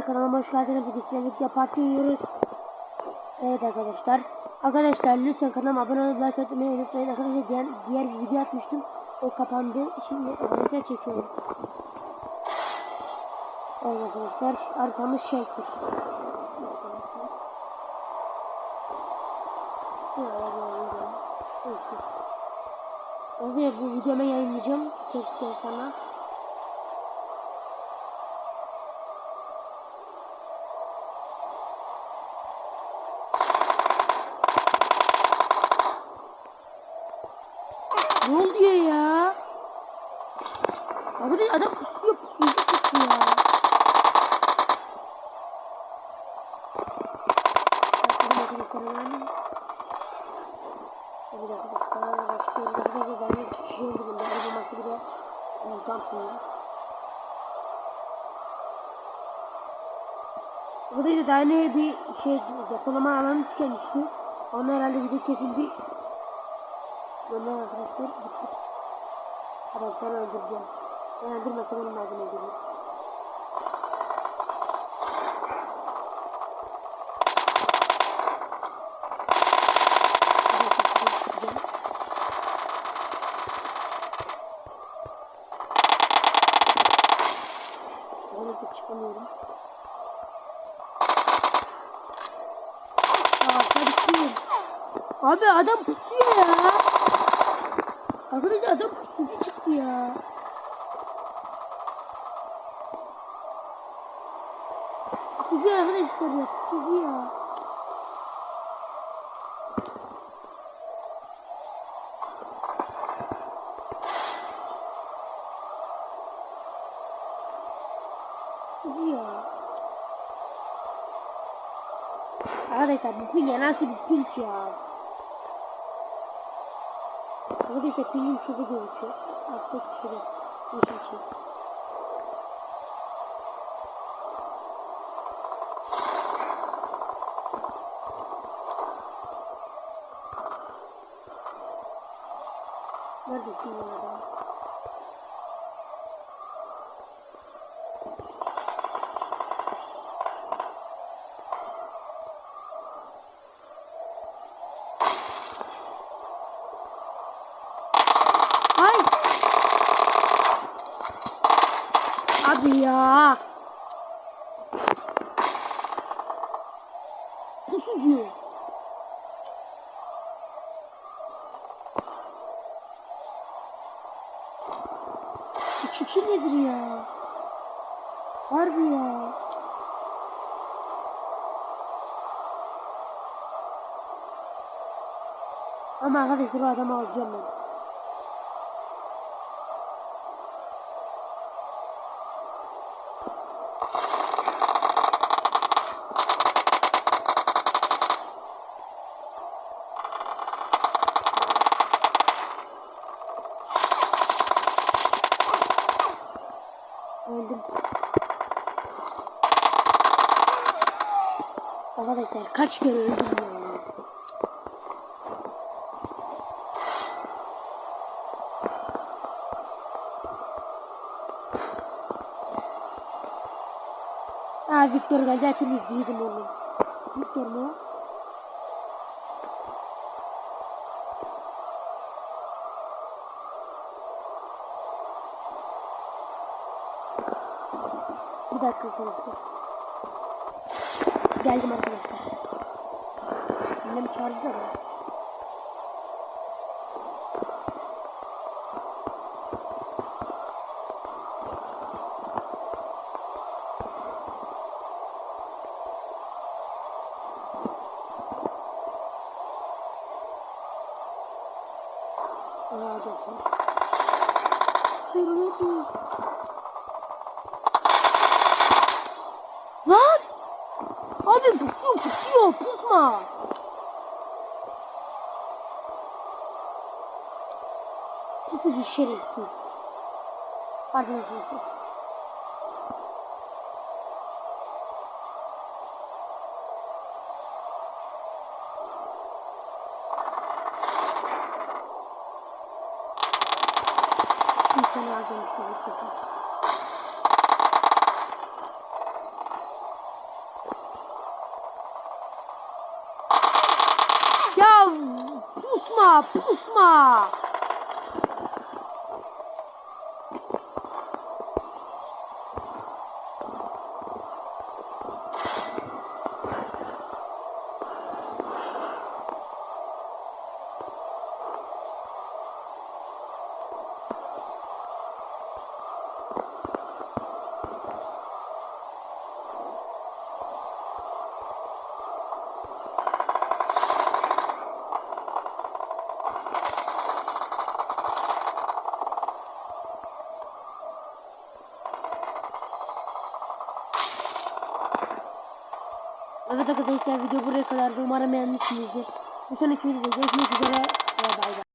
Arkadaşlar kanalıma hoş geldiniz. Bugün sizlerle birlikte parti yiyoruz. Evet arkadaşlar. Arkadaşlar lütfen kanalıma abone olup like atmayı unutmayın. Arkadaşlar diğer, diğer bir video atmıştım. O kapandı. Şimdi arkadaşlar çekiyorum. Evet arkadaşlar arkamız shelter. Evet bu videomu yayınlayacağım. Çektikten sonra. Ne oluyor ya? Arkadaş adam pusuyor pusuyor pusuyor ya. Yani. Evet arkadaşlar başlıyoruz. Arkadaşlar ben de. Ben bu maçı bile Thompson ya. Burada da daha ne bir şey depolama alanı tükenmişti. Onu herhalde video kesildi. Ondan arkadaşlar gittik. Adam seni öldüreceğim. Ben öldürmesem ağzına öldürürüm. Orada çıkamıyorum. Aa, hadi. Abi adam pusuyor ya. Arkadaşlar adam pusucu çıktı ya. Pusucu arkadaşlar ya pusucu ya. Arkadaşlar bu ping ya nasıl bir ping ya. Подожди, ты еще выиграл, а кто сюда? Не хочу. Ладно, с ним надо. Ay! Abi ya. Pusucu. Bu çiki nedir ya? Harbi ya. Ama arkadaşlar o adamı alacağım ben. Öldüm. Arkadaşlar kaç kere öldüm ya. Aa Victor geldi hepiniz değildim onu. Victor mu? Bir dakika arkadaşlar. Geldim arkadaşlar. Annem çağırdı da. Hayır, hayır. Lan! Abi pusuyor pusuyor pusma. Pusucu şerefsiz. Pardon arkadaşlar. Bir sene Pusma. Evet arkadaşlar video buraya kadar. Umarım beğenmişsinizdir. Bir sonraki videoda görüşmek üzere. Bay bay.